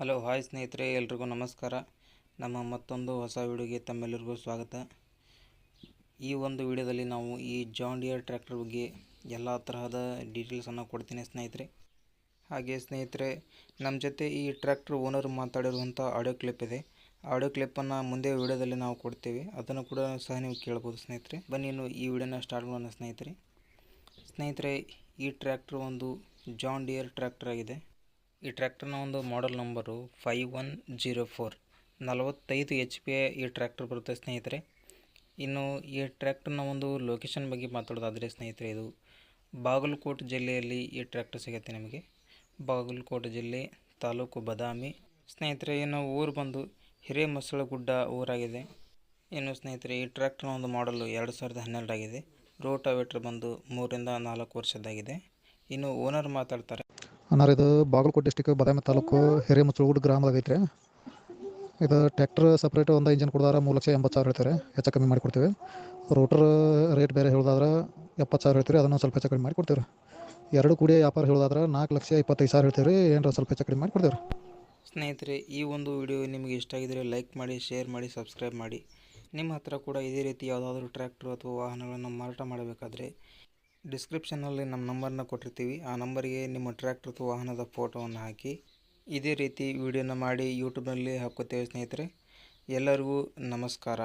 Hello, hi ಸ್ನೇಹಿತರೆ, ಎಲ್ರಿಗೂ ನಮಸ್ಕಾರ. ನಮ್ಮ ಮತ್ತೊಂದು ಹೊಸ ವಿಡಿಯೋಗೆ ತಮ್ಮೆಲ್ಲರಿಗೂ ಸ್ವಾಗತ. ಈ ಒಂದು ವಿಡಿಯೋದಲ್ಲಿ ನಾವು ಈ ಜಾನ್ ಡಿಯರ್ ಟ್ರ್ಯಾಕ್ಟರ್ ಬಗ್ಗೆ ಎಲ್ಲ ತರಹದ ಡೀಟೇಲ್ಸನ್ನು ಕೊಡ್ತೀನಿ ಸ್ನೇಹಿತರೆ. ಹಾಗೆ ಸ್ನೇಹಿತರೆ ನಮ್ಮ ಜೊತೆ ಈ ಟ್ರ್ಯಾಕ್ಟರ್ ಓನರ್ ಮಾತಾಡಿರುವಂಥ ಆಡಿಯೋ ಕ್ಲಿಪ್ ಇದೆ. ಆಡಿಯೋ ಕ್ಲಿಪ್ಪನ್ನು ಮುಂದೆ ವಿಡಿಯೋದಲ್ಲಿ ನಾವು ಕೊಡ್ತೀವಿ. ಅದನ್ನು ಕೂಡ ಸಹ ನೀವು ಕೇಳ್ಬೋದು ಸ್ನೇಹಿತರೆ. ಬನ್ನಿ, ಇನ್ನು ಈ ವಿಡಿಯೋನ ಸ್ಟಾರ್ಟ್ ಮಾಡೋಣ ಸ್ನೇಹಿತರೆ. ಸ್ನೇಹಿತರೆ, ಈ ಟ್ರ್ಯಾಕ್ಟರ್ ಒಂದು ಜಾನ್ ಡಿಯರ್ ಟ್ರ್ಯಾಕ್ಟರ್ ಆಗಿದೆ. ಈ ಟ್ರ್ಯಾಕ್ಟರ್ನ ಒಂದು model number five one zero four ನಲವತ್ತೈದು ಎಚ್ ಪಿ ಈ ಟ್ರ್ಯಾಕ್ಟರ್ ಬರುತ್ತೆ ಸ್ನೇಹಿತರೆ. ಇನ್ನು ಈ ಟ್ರ್ಯಾಕ್ಟರ್ನ ಒಂದು ಲೊಕೇಶನ್ ಬಗ್ಗೆ ಮಾತಾಡೋದಾದರೆ ಸ್ನೇಹಿತರೆ ಇದು ಬಾಗಲಕೋಟೆ ಜಿಲ್ಲೆಯಲ್ಲಿ ಈ ಟ್ರ್ಯಾಕ್ಟರ್ ಸಿಗುತ್ತೆ ನಿಮಗೆ. ಬಾಗಲಕೋಟೆ ಜಿಲ್ಲೆ ತಾಲೂಕು ಬದಾಮಿ. ಸ್ನೇಹಿತರೆ, ಇನ್ನು ಊರು ಬಂದು ಹಿರೇಮಸಳಗುಡ್ಡ ಊರಾಗಿದೆ. ಇನ್ನು ಸ್ನೇಹಿತರೆ, ಈ ಟ್ರ್ಯಾಕ್ಟರ್ನ ಒಂದು ಮಾಡಲು ಎರಡು ಸಾವಿರದ ಹನ್ನೆರಡಾಗಿದೆ ರೋಟಾವೇಟ್ರ್ ಬಂದು ಮೂರರಿಂದ ನಾಲ್ಕು ವರ್ಷದ್ದಾಗಿದೆ. ಇನ್ನು ಓನರ್ ಮಾತಾಡ್ತಾರೆ ಅನ್ನಾರ, ಇದು ಬಾಗಲಕೋಟೆ ಡಿಸ್ಟಿಕ್ ಬಾದಾಮಿ ತಾಲೂಕು ಹಿರೇಮುಚ್ಚುಗುಡ್ ಗ್ರಾಮದಾಗ ಐತ್ರಿ. ಇದು ಟ್ರ್ಯಾಕ್ಟರ್ ಸಪ್ರೇಟ್ ಒಂದು ಇಂಜಿನ್ ಕೊಡ್ದಾರ ಮೂರು ಲಕ್ಷ ಎಂಬತ್ತು ಸಾವಿರ ಹೇಳ್ತಾರೆ ಹೆಚ್ಚು ಕಮ್ಮಿ ಮಾಡಿ ಕೊಡ್ತೀವಿ. ರೋಟ್ರ್ ರೇಟ್ ಬೇರೆ ಹೇಳೋದಾದ್ರೆ ಎಪ್ಪತ್ತು ಸಾವಿರ ಹೇಳ್ತೀರಿ ಅದನ್ನು ಸ್ವಲ್ಪ ಹೆಚ್ಚು ಕಡಿಮೆ ಮಾಡಿಕೊಡ್ತೀವಿ ಎರಡು ಕೂಡಿ ವ್ಯಾಪಾರ ಹೇಳೋದಾದ್ರೆ ನಾಲ್ಕು ಲಕ್ಷ ಇಪ್ಪತ್ತೈದು ಸಾವಿರ ಹೇಳ್ತೀವಿ ರೀ ಏನಾರ ಸ್ವಲ್ಪ ಹೆಚ್ಚು ಕಡಿಮೆ ಮಾಡಿ ಕೊಡ್ತೀವಿ ಸ್ನೇಹಿತರೆ, ಈ ಒಂದು ವಿಡಿಯೋ ನಿಮಗೆ ಇಷ್ಟ ಆಗಿದರೆ ಲೈಕ್ ಮಾಡಿ ಶೇರ್ ಮಾಡಿ ಸಬ್ಸ್ಕ್ರೈಬ್ ಮಾಡಿ. ನಿಮ್ಮ ಹತ್ರ ಕೂಡ ಇದೇ ರೀತಿ ಯಾವುದಾದ್ರೂ ಟ್ರ್ಯಾಕ್ಟರ್ ಅಥವಾ ವಾಹನಗಳನ್ನು ಮಾರಾಟ ಮಾಡಬೇಕಾದ್ರೆ ಡಿಸ್ಕ್ರಿಪ್ಷನ್ನಲ್ಲಿ ನಮ್ಮ ನಂಬರ್ನ ಕೊಟ್ಟಿರ್ತೀವಿ. ಆ ನಂಬರಿಗೆ ನಿಮ್ಮ ಟ್ರ್ಯಾಕ್ಟರ್ ಅಥವಾ ವಾಹನದ ಫೋಟೋವನ್ನು ಹಾಕಿ. ಇದೇ ರೀತಿ ವಿಡಿಯೋನ ಮಾಡಿ ಯೂಟ್ಯೂಬ್ನಲ್ಲಿ ಹಾಕುತ್ತೇವೆ ಸ್ನೇಹಿತರೆ. ಎಲ್ಲರಿಗೂ ನಮಸ್ಕಾರ.